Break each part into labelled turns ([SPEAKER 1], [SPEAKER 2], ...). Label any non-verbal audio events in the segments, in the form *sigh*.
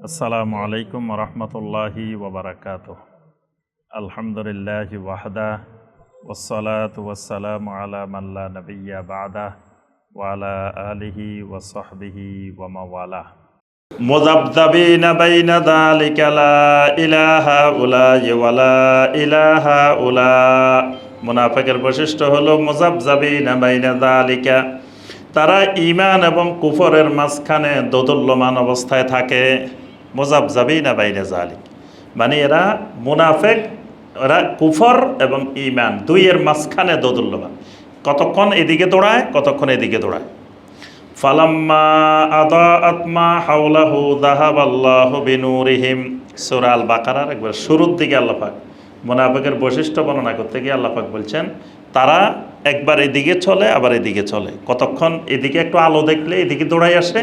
[SPEAKER 1] আসসালামু আলাইকুম রহমতুল্লাহি ওবরাকাত আলহামদুলিল্লাহ ওয়াহদা ওসলাত ওয়াসালাম আলা মাল্লা নবিয়া বাদা ওয়ালা আলিহি ওসহবিহি ওয়ামাওয়ালা লা ইলাহা উলা ওয়ালা ইলাহা উলা। মুনাফিকের বৈশিষ্ট্য হলো মুজাবজাবিন বাইনা তারা ইমান এবং কুফরের মাঝখানে দোদুল্যমান অবস্থায় থাকে। মোজাবজাবিনা বাইরে জালিক মানে এরা মুনাফেক, এরা কুফর এবং ইমান দুইয়ের মাঝখানে দোদুল্যমান কতক্ষণ এদিকে দৌড়ায়, কতক্ষণ এদিকে দৌড়ায়। ফালাম্মা আদা আত্মা হাউলাহু দাহাব আল্লাহ বিনুরিহিম। সুরাল বাকারার একবার শুরুর দিকে আল্লাপাক মোনাফেকের বৈশিষ্ট্য বর্ণনা করতে গিয়ে আল্লাপাক বলছেন, তারা একবার এদিকে চলে, আবার এদিকে চলে। কতক্ষণ এদিকে একটু আলো দেখলে এদিকে দৌড়াই আসে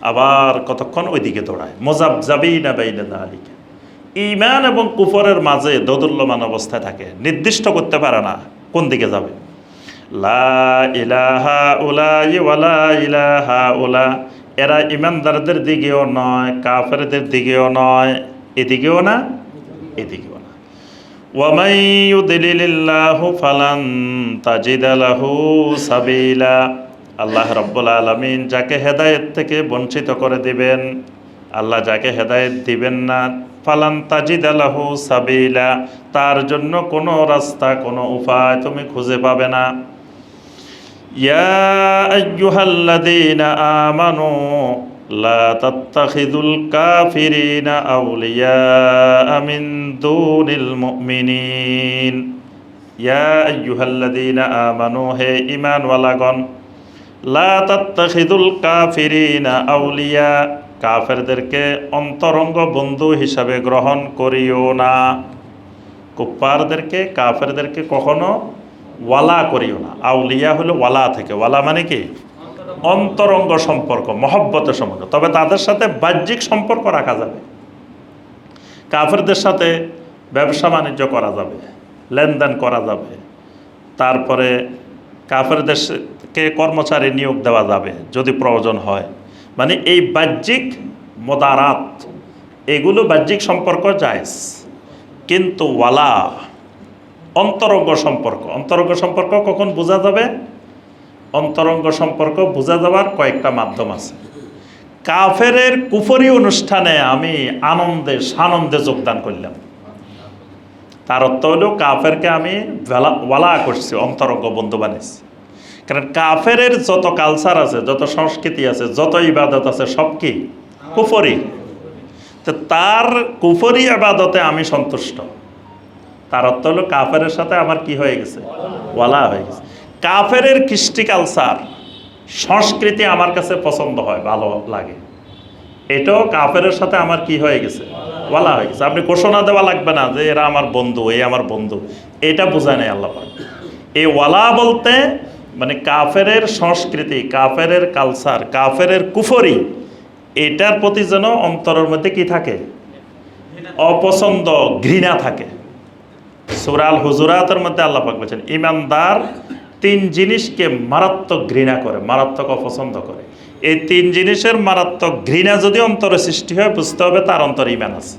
[SPEAKER 1] আবার কতক্ষণ ওইদিকে দৌড়ায়। মজাব যাবেই না বাইলে দাঁড়িয়ে ইমান এবং কুফরের মাঝে দদুল্যমান অবস্থায় থাকে। নির্দিষ্ট করতে পারে না কোন দিকে যাবে। লা এরা ইমানদারদের দিকেও নয়, কাফেরদের দিকেও নয়, এদিকেও না এদিকেও না। ওয়ামাই ইউদিলিল্লাহু ফালান তাজিদালাহু সাবিলা। আল্লাহ রব্বুল আলমিন যাকে হেদায়েত থেকে বঞ্চিত করে দিবেন, আল্লাহ যাকে হেদায়েত দিবেন না, ফালান তাজিদ আলাহু সাবিলা, তার জন্য কোনো রাস্তা, কোনো উপায় তুমি খুঁজে পাবে না। ইয়া আইয়ুহাল্লাযীনা আমানু, লা তাত্তাখিযুল কাফিরিনা আউলিয়া মিন দুনিল মুমিনিন। ইয়া আইয়ুহাল্লাযীনা আমানু, হে ঈমানওয়ালাগণ আউলিয়া। কাফেরদেরকে অন্তরঙ্গ বন্ধু হিসাবে গ্রহণ করিও না। কুপ্পারদেরকে কাফেরদেরকে কখনো ওয়ালা করিও না। আউলিয়া হলো ওয়ালা থেকে। ওয়ালা মানে কি? অন্তরঙ্গ সম্পর্ক, মহব্বতের সম্পর্ক। তবে তাদের সাথে বাহ্যিক সম্পর্ক রাখা যাবে। কাফেরদের সাথে ব্যবসা বাণিজ্য করা যাবে, লেনদেন করা যাবে। তারপরে কাফেরদেরকে কর্মচারী নিয়োগ দেওয়া যাবে যদি প্রয়োজন হয়। মানে এই বাহ্যিক মদারাত, এগুলো বাহ্যিক সম্পর্ক জায়জ। কিন্তু ওয়ালা, অন্তরঙ্গ সম্পর্ক অন্তরঙ্গ সম্পর্ক কখন বোঝা যাবে? অন্তরঙ্গ সম্পর্ক বোঝা যাওয়ার কয়েকটা মাধ্যম আছে। কাফেরের কুফরি অনুষ্ঠানে আমি আনন্দে সানন্দে যোগদান করলাম। তার অর্থ হলো কাফেরকে আমি ওয়ালা- করছি, অন্তরঙ্গ বন্ধু বানিয়েছি। কারণ কাফেরের যত কালচার আছে, যত সংস্কৃতি আছে, যত ইবাদত আছে, সব কি? কুফরি। তো তার কুফরি আবাদতে আমি সন্তুষ্ট। তার অর্থ হলো কাফেরের সাথে আমার কি হয়ে গেছে? ওয়ালা হয়ে গেছে। কাফেরের কৃষ্টি কালচার সংস্কৃতি আমার কাছে পছন্দ হয়, ভালো লাগে। এটাও কাফেরের সাথে আমার কি হয়ে গেছে? ওয়ালা হয়ে গেছে। আপনি ঘোষণা দেওয়া লাগবে না যে এরা আমার বন্ধু এই আমার বন্ধু। এটা বোঝায় নাই আল্লাহ। এই ওয়ালা বলতে মানে কাফেরের সংস্কৃতি, কাফেরের কালচার কাফেরের কুফরি, এটার প্রতি যেন অন্তরের মধ্যে কি থাকে? অপছন্দ, ঘৃণা থাকে। সুরাল হুজুরাতের মধ্যে আল্লাহ পাক বলছেন, ইমানদার তিন জিনিসকে মারাত্মক ঘৃণা করে, মারাত্মক অপছন্দ করে। এই তিন জিনিসের মারাত্মক ঘৃণা যদি অন্তরে সৃষ্টি হয়, বুঝতে হবে তার অন্তরে ইমান আছে।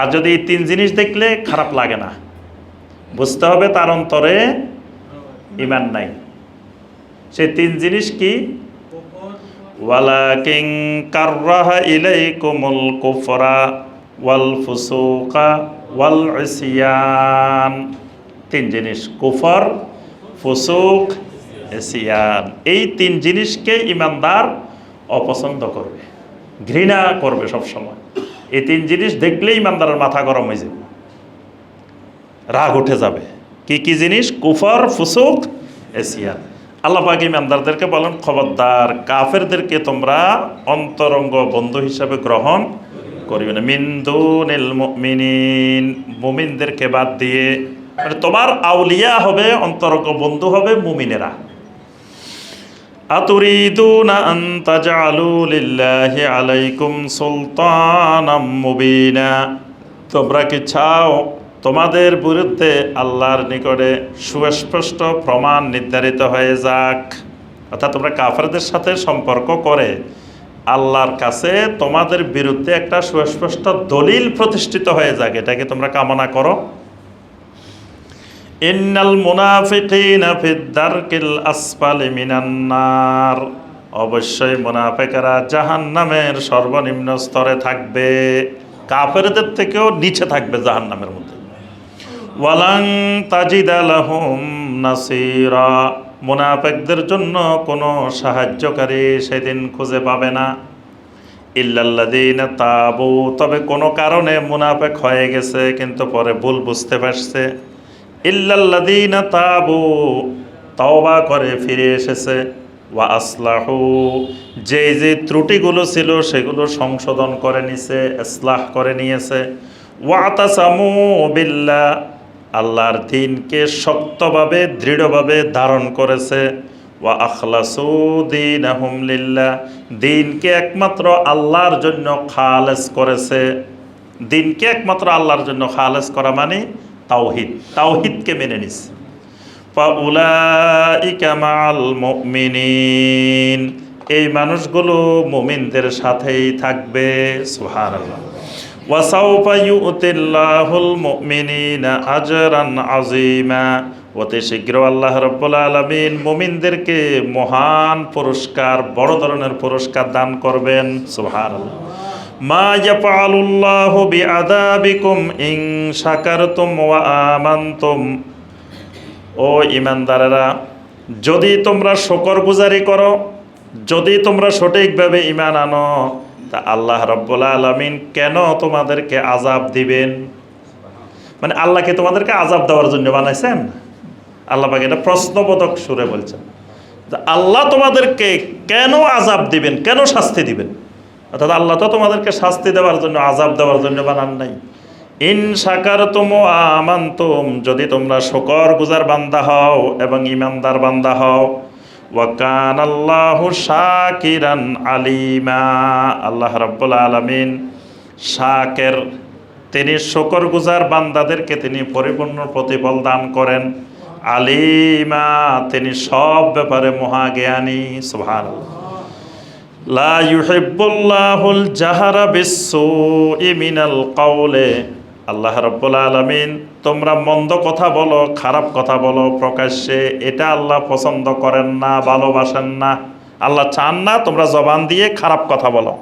[SPEAKER 1] আর যদি এই তিন জিনিস দেখলে খারাপ লাগে না, বুঝতে হবে তার অন্তরে ইমান নাই। সেই তিন জিনিস কি? ওয়ালাকিং কাররাহা ইলাইকুমুল কুফরা ওয়াল ফুসুকা ওয়াল তিন জিনিস, কুফর, ফুসুক এসিয়ান এই তিন জিনিসকে ইমানদার অপছন্দ করবে, ঘৃণা করবে সব সময় এই তিন জিনিস দেখলেই ইমানদারের মাথা গরম হয়ে যাবে, রাগ উঠে যাবে। কি কি জিনিস? কুফর, ফুসুক এসিয়ান আল্লাহ পাক ইমানদারদেরকে বলেন, খবরদার কাফেরদেরকে তোমরা অন্তরঙ্গ বন্ধু হিসাবে গ্রহণ করিবে না। মিন্দু নীল মিনিন মুমিনদেরকে বাদ দিয়ে মানে তোমার আউলিয়া হবে, অন্তরঙ্গ বন্ধু হবে মুমিনেরা। আতুরিদুনা আন তাজআলু লিল্লাহি আলাইকুম সুলতানাম মুবিনা তোমরা কি চাও তোমাদের বিরুদ্ধে আল্লাহর নিকটে সুস্পষ্ট প্রমাণ নির্ধারিত হয়ে যাক? অর্থাৎ তোমরা কাফেরদের সাথে সম্পর্ক করে আল্লাহর কাছে তোমাদের বিরুদ্ধে একটা সুস্পষ্ট দলিল প্রতিষ্ঠিত হয়ে যাক। এটাকে তোমরা কামনা করো? ইন্নাল মুনাফিকিনা ফিদ দারকিল আসফালি মিনান নার। অবশ্যই মুনাফিকেরা জাহান্নামের সর্বনিম্ন স্তরে থাকবে। কাফেরদের থেকেও নিচে থাকবে জাহান্নামের মধ্যে। ওয়ালাং তাজিদা লাহুম নাসিরা। মুনাফেকদের জন্য কোনো সাহায্যকারী সেদিন খুঁজে পাবে না। ইল্লাল্লাদিন তাবু। তবে কোনো কারণে মুনাফেক হয়ে গেছে, কিন্তু পরে ভুল বুঝতে পারছে। ইল্লাল্লাদিন তাবু, তওবা করে ফিরে এসেছে। ওয়া আসলাহু যে যে ত্রুটিগুলো ছিল সেগুলো সংশোধন করে নিছে, ইসলাহ করে নিয়েছে। ওয়াতাসামু বিল্লাহ, আল্লাহর দিনকে শক্তভাবে, দৃঢ়ভাবে ধারণ করেছে। ওয়া আখলাসু দিন লিল্লাহ, দিনকে একমাত্র আল্লাহর জন্য খালেস করেছে। দিনকে একমাত্র আল্লাহর জন্য খালেস করা মানে তাওহিদ, তাওহিদকে মেনে মুমিনিন, এই মানুষগুলো মুমিনদের সাথেই থাকবে আযীমা, অতি শীঘ্র আল্লাহ রব্বুল আলামিন মুমিনদেরকে মহান পুরস্কার, বড় ধরনের পুরস্কার দান করবেন, সুবহানাল্লাহ। মা ওয়া আমানতুম। ও যদি তোমরা শকর গুজারি করো, যদি তোমরা সঠিকভাবে ইমান আনো, তা আল্লাহ রব্বুল আলমিন কেন তোমাদেরকে আজাব দিবেন? মানে আল্লাহকে তোমাদেরকে আজাব দেওয়ার জন্য বানাইছেন? আল্লাহ পাকে এটা প্রশ্নবোধক সুরে বলছেন। আল্লাহ তোমাদেরকে কেন আজাব দিবেন? কেন শাস্তি দিবেন? অর্থাৎ আল্লাহ তো তোমাদেরকে শাস্তি দেওয়ার জন্য আজাব দেওয়ার জন্য বানান নাই। ইন সাকার তোম আমান্তম, যদি তোমরা শকর গুজার বান্দা হও এবং ইমানদার বান্দা হও ওয়াকান আল্লাহ শাকিরান আলিমা। আল্লাহ রব্বুল আলমিন শাকের তিনি শকর গুজার বান্দাদেরকে তিনি পরিপূর্ণ প্রতিফল দান করেন। আলিমা, তিনি সব ব্যাপারে মহাজ্ঞানী সুভান লা ইউহিব্বুল্লাহুল জাহারা বিসসুই মিনাল কাউলে। আল্লাহ রব্বুল আলমিন, তোমরা মন্দ কথা বলো, খারাপ কথা বলো, প্রকাশ্যে এটা আল্লাহ পছন্দ করেন না, ভালোবাসেন না। আল্লাহ চান না তোমরা জবান দিয়ে খারাপ কথা বলো।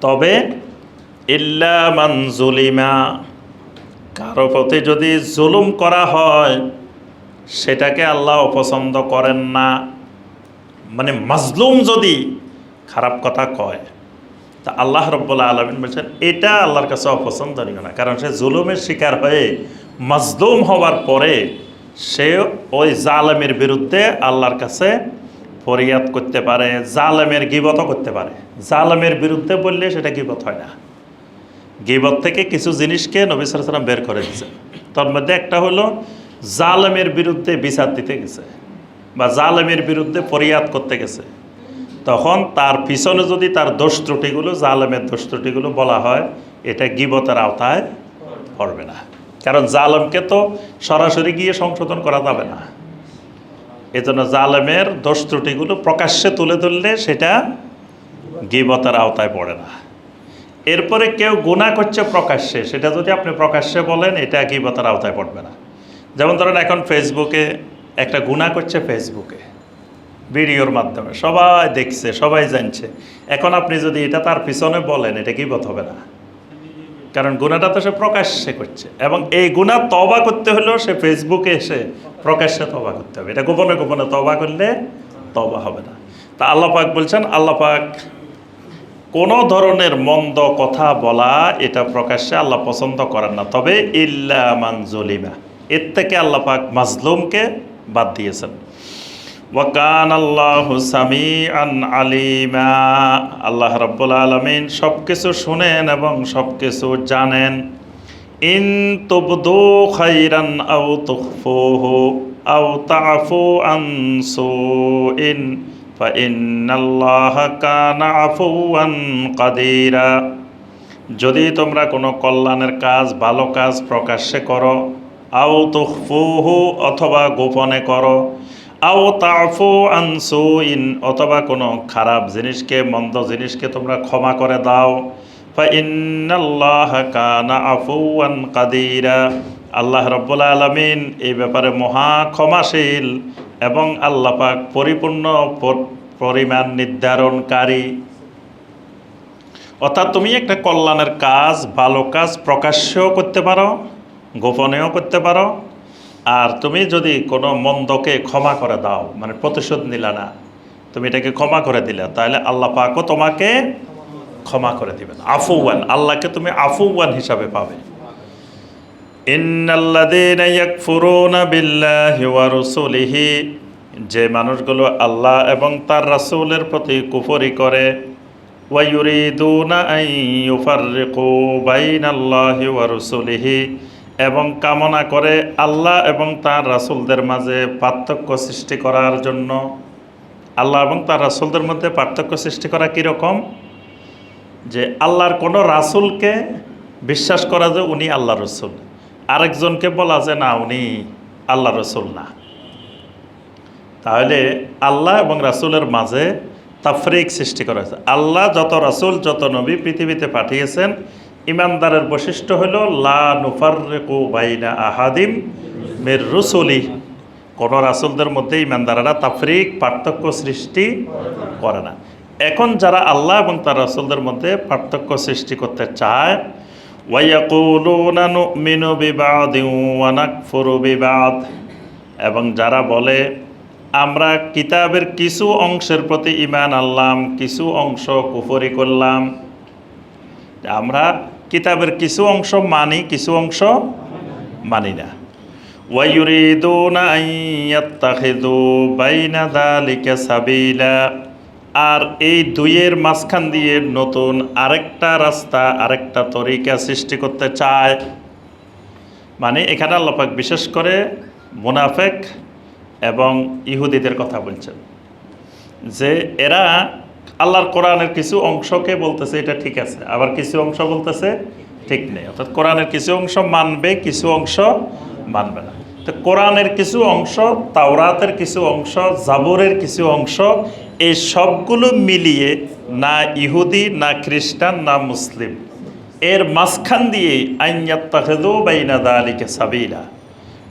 [SPEAKER 1] তবে ইল্লা মান জুলিমা, কারও প্রতি যদি জুলুম করা হয়, সেটাকে আল্লাহ অপছন্দ করেন না। মানে মাজলুম যদি খারাপ কথা কয়, তা আল্লাহ রব্বুল্লাহ আলমিন বলছেন, এটা আল্লাহর কাছে অপছন্দনীয় না। কারণ সে জুলুমের শিকার হয়ে মাজলুম হওয়ার পরে সে ওই জালেমের বিরুদ্ধে আল্লাহর কাছে ফরিয়াদ করতে পারে, জালেমের গিবতও করতে পারে। জালেমের বিরুদ্ধে বললে সেটা গিবত হয় না। গিবত থেকে কিছু জিনিসকে নবী সালাম বের করে দিয়েছে। তার মধ্যে একটা হলো জালেমের বিরুদ্ধে বিচার দিতে গেছে। বা জালেমের বিরুদ্ধে ফরিয়াদ করতে গেছে। তখন তার পিছনে যদি তার দোষ ত্রুটিগুলো, জালেমের দোষ ত্রুটিগুলো বলা হয়, এটা গিবতের আওতায় পড়বে না। কারণ জালেমকে তো সরাসরি গিয়ে সংশোধন করা যাবে না। এজন্য জালেমের দোষ ত্রুটিগুলো প্রকাশ্যে তুলে ধরলে সেটা গিবতের আওতায় পড়ে না। এরপরে কেউ গুণা করছে প্রকাশ্যে, সেটা যদি আপনি প্রকাশ্যে বলেন, এটা গিবতের আওতায় পড়বে না। যেমন ধরেন এখন ফেসবুকে একটা গুণা করছে ফেসবুকে, ভিডিওর মাধ্যমে। সবাই দেখছে, সবাই জানছে। এখন আপনি যদি এটা তার পিছনে বলেন, এটা গিবত হবে না। কারণ গুণাটা তো সে প্রকাশ্যে করছে। এবং এই গুণা তবা করতে হলেও সে ফেসবুকে এসে প্রকাশ্যে তবা করতে হবে। এটা গোপনে গোপনে তবা করলে তবা হবে না। তা আল্লাপাক বলছেন আল্লাপাক কোনো ধরনের মন্দ কথা বলা এটা প্রকাশ্যে আল্লাহ পছন্দ করেন না। তবে ইল্লা মানজলিমা এর থেকে আল্লাপাক মাজলুমকে বাদ দিয়েছেন। ওয়াকান আল্লাহ সামি আন আলিমা। আল্লাহ রব্বুল আলমিন সব কিছু শুনেন এবং সব কিছু জানেন। ইন তবদু খাইরান আও তুফোহু আও তাফু আনসু ইন যদি তোমরা কোনো কল্যাণের কাজ, ভালো কাজ প্রকাশ্যে করো আও তুখফুহু অথবা গোপনে করো। আও তাফু আনসু ইন অথবা কোনো খারাপ জিনিসকে, মন্দ জিনিসকে তোমরা ক্ষমা করে দাও। কাদিরা। আল্লাহ রব্বুল আলমিন এই ব্যাপারে মহা ক্ষমাশীল এবং আল্লাহ পাক পরিপূর্ণ পরিমাণ নির্ধারণকারী। অর্থাৎ তুমি একটা কল্যাণের কাজ, ভালো কাজ প্রকাশ্যও করতে পারো গোপনেও করতে পারো। আর তুমি যদি কোনো মন্দকে ক্ষমা করে দাও মানে প্রতিশোধ নিলা না, তুমি এটাকে ক্ষমা করে দিলে, তাহলে আল্লাহ পাকও তোমাকে ক্ষমা করে দিবেন। আফুয়ান আল্লাহকে তুমি আফুয়ান হিসাবে পাবে। যে মানুষগুলো আল্লাহ এবং তার রাসূলের প্রতি কুফরি করে আন ইউফাররিকু বাইনাল্লাহি ওয়া রুসুলিহি এবং কামনা করে আল্লাহ এবং তার রাসূলদের মাঝে পার্থক্য সৃষ্টি করার জন্য। আল্লাহ এবং তার রাসূলদের মধ্যে পার্থক্য সৃষ্টি করা কীরকম? যে আল্লাহর কোনো রাসূলকে বিশ্বাস করা যে উনি আল্লাহ রসুল। আরেকজনকে বলা যে না, উনি আল্লাহ রসুল না। তাহলে আল্লাহ এবং রাসূলের মাঝে তাফরিক সৃষ্টি করা হয়েছে। আল্লাহ যত রাসূল, যত নবী পৃথিবীতে পাঠিয়েছেন ইমানদারের বৈশিষ্ট্য হলো, লা নুফাররিকু বাইনা আহাদিম মির রুসুলি। কোন রাসূলদের মধ্যে ইমানদারেরা তাফরিক, পার্থক্য সৃষ্টি করে না। এখন যারা আল্লাহ এবং তার রাসূলদের মধ্যে পার্থক্য সৃষ্টি করতে চায় বিবাদ। এবং যারা বলে, আমরা কিতাবের কিছু অংশের প্রতি ইমান আনলাম, কিছু অংশ কুফরি করলাম। আমরা কিতাবের কিছু অংশ মানি, কিছু অংশ মানি না। বাইনা আর এই দুইয়ের মাঝখান দিয়ে নতুন আরেকটা রাস্তা, আরেকটা তরিকা সৃষ্টি করতে চায়। মানে এখানে আল্লাপাক বিশেষ করে মুনাফেক এবং ইহুদিদের কথা বলছেন। যে এরা আল্লাহর কোরআনের কিছু অংশকে বলতেছে, এটা ঠিক আছে। আবার কিছু অংশ বলতেছে, ঠিক নেই। অর্থাৎ কোরআনের কিছু অংশ মানবে, কিছু অংশ মানবে না। তো কোরআনের কিছু অংশ, তাওরাতের কিছু অংশ, জাবরের কিছু অংশ এই সবগুলো মিলিয়ে না ইহুদি, না খ্রিস্টান, না মুসলিম। এর মাঝখান দিয়ে আইয়াত্তাহেদু বাইনা দালিকে সাবিলা।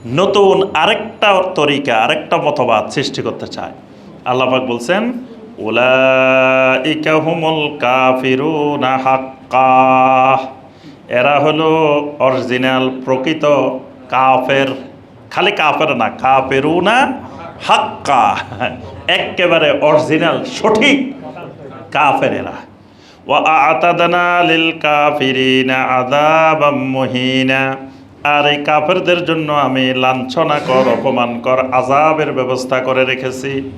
[SPEAKER 1] নতুন আরেকটা তরিকা, আরেকটা মতবাদ সৃষ্টি করতে চায়। আল্লাপাক বলছেন ওলাইকা হুমুল কাফিরুনা হাক্কা। এরা হলো অরিজিনাল প্রকৃত কাফের, খালি কাফের না কাফেরু না হাক্কা। একেবারে অরিজিনাল সঠিক কাফের এরা। ওয়াতাদনা লিল কাফিরিনা আদাবা মুহিনা। আর এই কাফেরদের জন্য আমি লাঞ্ছনা কৰ অপমান অপমানকর আজাবের ব্যবস্থা করে রেখেছি।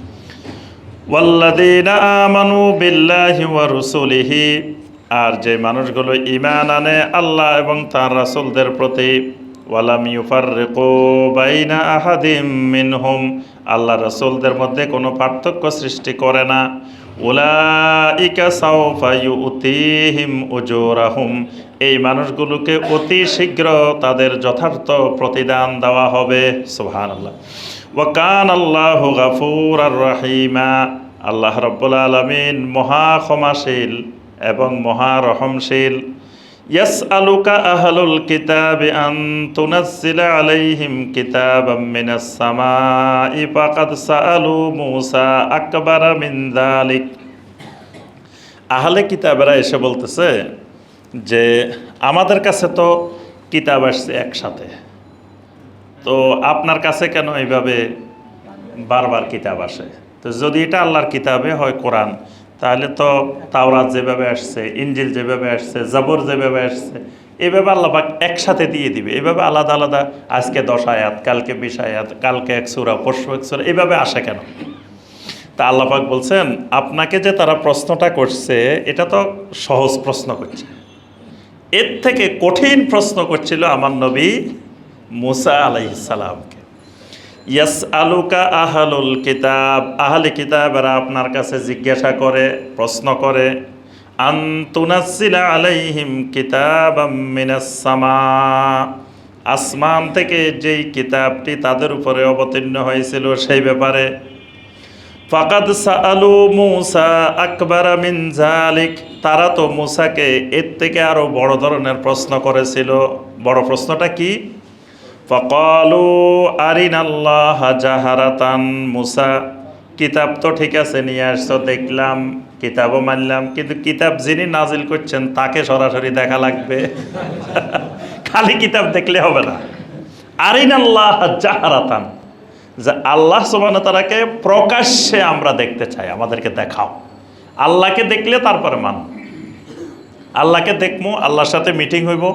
[SPEAKER 1] ওয়াল্লাদিনা আমানু বিল্লাহি ওয়া রুসুলিহি, আর যে মানুষগুলো ঈমান আনে আল্লাহ এবং তার রাসূলদের প্রতি, ওয়ালাম ইউফাররিকু বাইনা আহাদিম মিনহুম, আল্লাহ রাসূলদের মধ্যে কোনো পার্থক্য সৃষ্টি করে না। উলাইকা সাউফা ইউতিহিম উজুরাহুম, এই মানুষগুলোকে অতি শীঘ্র তাদের যথার্থ প্রতিদান দেওয়া হবে। সুবহানাল্লাহ। ওয়া কান আল্লাহু গাফুর আর রাহিমা আল্লাহ রব্বুল আলমিন মহা ক্ষমাশীল এবং মহা রহমশীল ইয়াস আলুকা আহলুল কিতাব আন আলাইহিম কিতাবাম মিনাস সামাই, ফাকাদ সাআলু মূসা আকবার মিন যালিক। আহলে কিতাবেরা এসে বলতেছে যে, আমাদের কাছে তো কিতাব আসছে একসাথে। তো আপনার কাছে কেন এইভাবে বারবার কিতাব আসে? তো যদি এটা আল্লাহর কিতাবে হয় কোরআন, তাহলে তো তাওরাত যেভাবে আসছে ইঞ্জিল যেভাবে আসছে, জাবর যেভাবে আসছে, এভাবে আল্লাপাক একসাথে দিয়ে দিবে। এভাবে আলাদা আলাদা আজকে দশ আয়াত, কালকে বিশ আয়াত, কালকে এক সুরা, পরশু এক সুরা, এভাবে আসে কেন? তা আল্লাপাক বলছেন, আপনাকে যে তারা প্রশ্নটা করছে, এটা তো সহজ প্রশ্ন করছে। এর থেকে কঠিন প্রশ্ন করছিল আমার নবী মুসা আলাইসালামকে ইয়াস আলুকা আহালুল কিতাব, আহলে কিতাবেরা আপনার কাছে জিজ্ঞাসা করে, প্রশ্ন করে আন্তুনাসিলা আলাইহিম কিতাব মিনাস সামা, আসমান থেকে যেই কিতাবটি তাদের উপরে অবতীর্ণ হয়েছিল সেই ব্যাপারে, ফাকাদ সাআলু মুসা আকবর মিন জালিক তারা তো মুসাকে এর থেকে আরও বড় ধরনের প্রশ্ন করেছিল। বড় প্রশ্নটা কি? ফকালু আরিন আল্লাহ জাহারাতান মুসা। কিতাব তো ঠিক আছে, নিয়ে আসছো, দেখলাম, কিতাবও মানলাম, কিন্তু কিতাব যিনি নাজিল করছেন, তাকে সরাসরি দেখা লাগবে। *laughs* খালি কিতাব দেখলে হবে না। আরিন আল্লাহ জাহারাতান। যে আল্লাহ সুবান তারাকে প্রকাশ্যে আমরা দেখতে চাই, আমাদেরকে দেখাও। আল্লাহকে দেখলে তারপরে মান। আল্লাহকে দেখব আল্লাহর সাথে মিটিং হইব।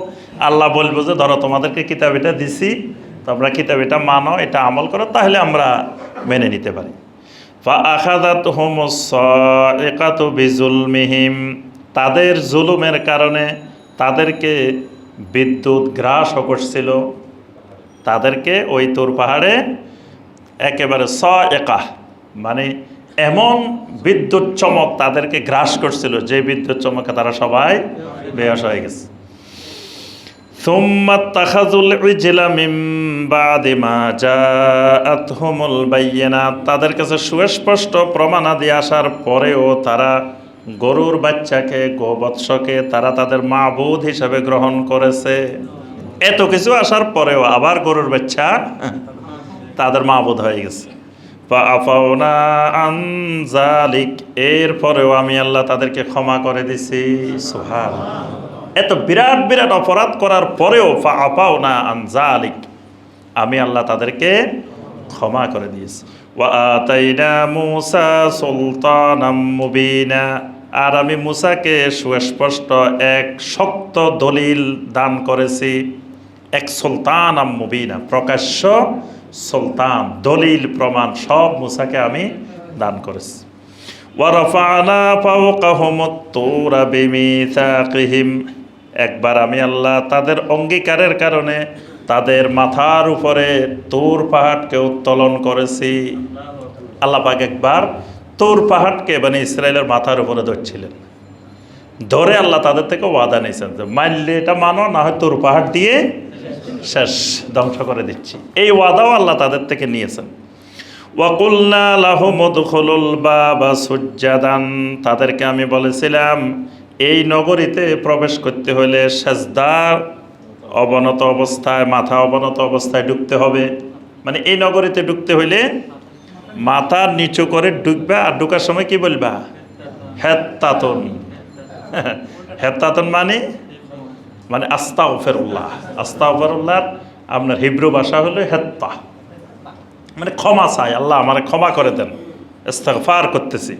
[SPEAKER 1] আল্লাহ বলব যে, ধরো তোমাদেরকে কিতাব এটা দিছি, তোমরা কিতাব এটা মানো, এটা আমল করো, তাহলে আমরা মেনে নিতে পারি। আখাদাত হোমসাতু বিজুলমিহিম। তাদের জুলুমের কারণে তাদেরকে বিদ্যুৎ গ্রাস করছিল। তাদেরকে ওই তোর পাহাড়ে একেবারে স একা মানে এমন বিদ্যুৎ চমক তাদেরকে গ্রাস করছিল, যে বিদ্যুৎ চমকে তারা সবাই বেহস হয়ে গেছে। ثم اتخذوا العجل من بعد ما جاءتهم البينات তাদের কাছে সুস্পষ্ট প্রমাণাদি আসার পরেও তারা গরুর বাচ্চাকে গোবৎসকে তারা তাদের মাবুদ হিসাবে গ্রহণ করেছে এত কিছু আসার পরেও আবার গরুর বাচ্চা তাদের মাবুদ হয়ে গেছে ফাআফাউনা আন যালিক এরপরেও আমি আল্লাহ তাদেরকে ক্ষমা করে দিছি সুবহান এত বিরাট বিরাট অপরাধ করার পরেও ফাআফাউনা আন যালিক। আমি আল্লাহ তাদেরকে ক্ষমা করে দিয়েছি। মুবিনা। আর আমি মুসাকে সুস্পষ্ট এক শক্ত দলিল দান করেছি। এক সুলতান মুবিনা, প্রকাশ্য সুলতান, দলিল, প্রমাণ সব মুসাকে আমি দান করেছি। ওয়ারফানা ফাওকাহুম তুরা বিমিসাকিহিম। একবার আমি আল্লাহ তাদের অঙ্গীকারের কারণে তাদের মাথার উপরে তোর পাহাড়কে উত্তোলন করেছি। আল্লাহ পাক একবার তোর পাহাড়কে মানে ইসরায়েলের মাথার উপরে ধরছিলেন। ধরে আল্লাহ তাদের থেকে ওয়াদা নিয়েছেন যে মানলে এটা মানো, না হয় তোর পাহাড় দিয়ে শেষ, ধ্বংস করে দিচ্ছি। এই ওয়াদাও আল্লাহ তাদের থেকে নিয়েছেন। ওয়াকুল্লা লাহমুদুল বাবা সুজ্জাদান, তাদেরকে আমি বলেছিলাম এই নগরীতে প্রবেশ করতে হলে সেজদার অবনত অবস্থায়, মাথা অবনত অবস্থায় ঢুকতে হবে। মানে এই নগরীতে ঢুকতে হইলে মাথা নিচু করে ঢুকবা, আর ঢুকার সময় কি বলবা? হেত্তাতন। হেত্তাতন মানে? মানে আস্তা ফেরুল্লাহ আস্তা ফেরুল্লাহ আপনার হিব্রু ভাষা হলো হেত্তা। মানে ক্ষমা চাই, আল্লাহ আমার ক্ষমা করে দেন। ইস্তেগফার করতেছি।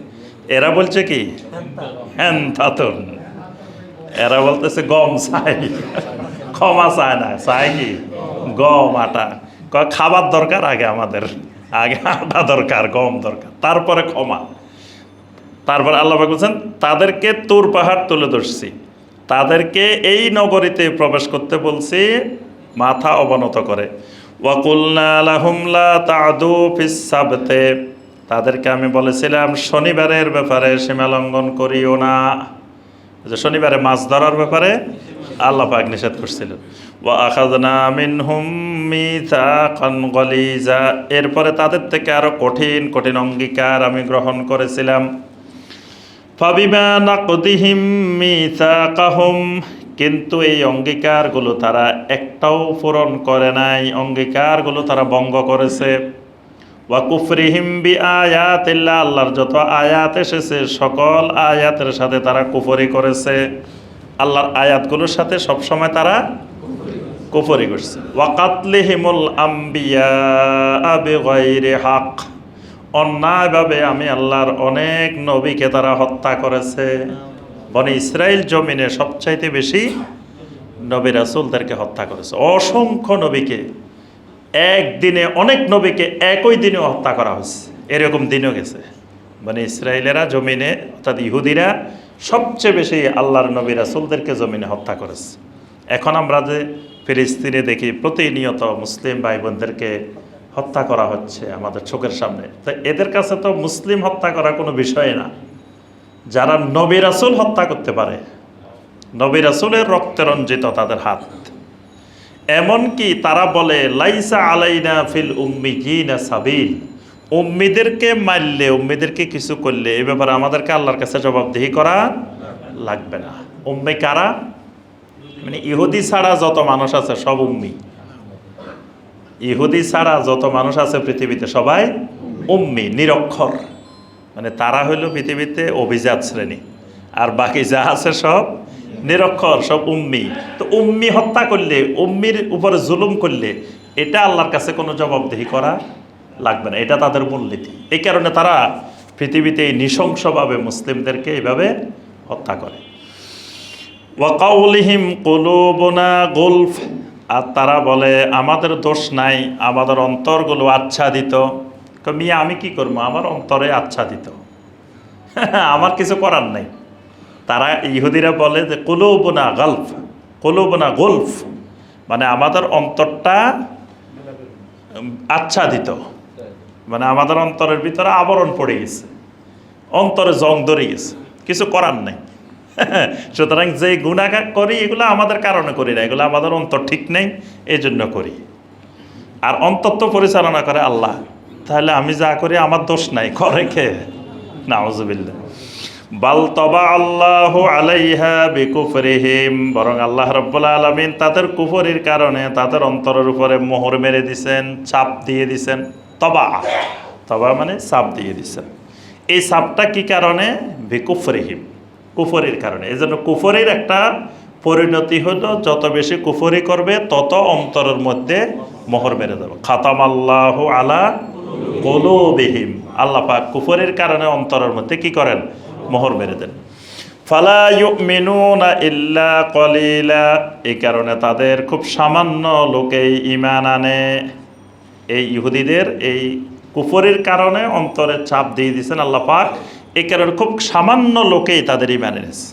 [SPEAKER 1] এরা বলছে কি? হ্যান তাতন এরা বলতেছে গম চাই ক্ষমা চায় না। চায় কি? গম, আটা। খাবার দরকার? আগে আমাদের। আগে আটা দরকার, গম দরকার। তারপরে ক্ষমা। তারপর আল্লাহ বলছেন, তাদেরকে তোর পাহাড় তুলে ধরছি। তাদেরকে এই নগরীতে প্রবেশ করতে বলছি, মাথা অবনত করে। ওয়াকুল্না লাহুমলা তাদু ফিসাবতে তাদেরকে আমি বলেছিলাম, শনিবারের ব্যাপারে সীমা লঙ্ঘন করিও না। যে শনিবারে মাছ ধরার ব্যাপারে আল্লাহ পাক নিষেধ গলিজা। এরপরে তাদের থেকে আরও কঠিন কঠিন অঙ্গীকার আমি গ্রহণ করেছিলাম। কিন্তু এই অঙ্গীকারগুলো তারা একটাও পূরণ করে নাই। অঙ্গীকারগুলো তারা ভঙ্গ করেছে। ওয়াকুফরিহিম বি আয়াতিল্লাহ আল্লাহর যত আয়াত এসেছে, সকল আয়াতের সাথে তারা কুফরি করেছে। আল্লাহর আয়াতগুলোর সাথে সবসময় তারা কুফরি করছে। ওয়াকাতলিহিমুল আম্বিয়া বিগাইরি হক, অন্যায়ভাবে আমি আল্লাহর অনেক নবীকে তারা হত্যা করেছে। বনে ইসরায়েল জমিনে সবচাইতে বেশি নবী রাসুলদেরকে হত্যা করেছে। অসংখ্য নবীকে একদিনে অনেক নবীকে একই দিনে হত্যা করা হয়েছে। এরকম দিনও গেছে। মানে ইসরায়েলেরা জমিনে, অর্থাৎ ইহুদিরা সবচেয়ে বেশি আল্লাহর নবী রাসুলদেরকে জমিনে হত্যা করেছে। এখন আমরা যে ফিলিস্তিনে দেখি, প্রতিনিয়ত মুসলিম ভাই বোনদেরকে হত্যা করা হচ্ছে আমাদের চোখের সামনে। তো এদের কাছে তো মুসলিম হত্যা করা কোনো বিষয় না। যারা নবী রাসুল হত্যা করতে পারে, নবী রাসুলের রক্তে রঞ্জিত তাদের হাত। এমনকি তারা বলে, লাইসা আলাইনা ফিল উম্মি না সাবিল। উম্মিদেরকে মারলে, উম্মিদেরকে কিছু করলে এ ব্যাপারে আমাদেরকে আল্লাহর কাছে জবাবদিহি করা লাগবে না। উম্মি কারা? মানে ইহুদি ছাড়া যত মানুষ আছে সব উম্মি। ইহুদি ছাড়া যত মানুষ আছে পৃথিবীতে সবাই উম্মি, নিরক্ষর। মানে তারা হইল পৃথিবীতে অভিজাত শ্রেণি। আর বাকি যা আছে সব নিরক্ষর, সব উম্মি। তো উম্মি হত্যা করলে, উম্মির উপরে জুলুম করলে, এটা আল্লাহর কাছে কোনো জবাবদিহি করা লাগবে না। এটা তাদের মূলনীতি। এই কারণে তারা পৃথিবীতে নৃশংসভাবে মুসলিমদেরকে এইভাবে হত্যা করে। ওয়াকাউলিহিম কুলুবুনা গুলফ। আর তারা বলে, আমাদের দোষ নাই, আমাদের অন্তরগুলো আচ্ছাদিত। মিয়া, আমি কি করব? আমার অন্তরে আচ্ছাদিত। *laughs* আমার কিছু করার নাই। তারা ইহুদিরা বলে যে কুলুবুনা গল্ফ, কুলুবুনা গুলফ মানে আমাদের অন্তরটা আচ্ছাদিত। মানে আমাদের অন্তরের ভিতরে আবরণ পড়ে গেছে। অন্তরে জং ধরে গেছে। কিছু করার নেই। *laughs* সুতরাং যে গুণাগার করি, এগুলো আমাদের কারণে করি না। এগুলো আমাদের অন্তর ঠিক নেই এই জন্য করি। আর অন্তর তো পরিচালনা করে আল্লাহ। তাহলে আমি যা করি, আমার দোষ নাই। করে কে? নাউজুবিল্লাহ। বাল তবা আল্লাহ আলাইহা বিকুফরিহিম। বরং আল্লাহ রব্বুল আলমিন তাদের কুফরির কারণে তাদের অন্তরের উপরে মোহর মেরে দিছেন চাপ দিয়ে দিছেন। তবা তবা মানে চাপ দিয়ে দিছেন। এই চাপটা কি কারণে? বিকুফরিহিম, কুফরির কারণে। এই জন্য কুফরির একটা পরিণতি হলো, যত বেশি কুফরি করবে, তত অন্তরের মধ্যে মোহর মেরে দেবে। খাতাম আল্লাহ আলা কলুবিহিম। আল্লাহ পাক কুফরির কারণে অন্তরের মধ্যে কি করেন? মোহর মেরে দেন। ফালা ইউমিনুনা ইল্লা কলিলা, এই কারণে তাদের খুব সামান্য লোকেই ইমান আনে। এই ইহুদিদের, এই কুফরের কারণে অন্তরে চাপ দিয়ে দিয়েছেন আল্লাহ পাক। এই কারণে খুব সামান্য লোকেই তাদের ইমান এনেছে।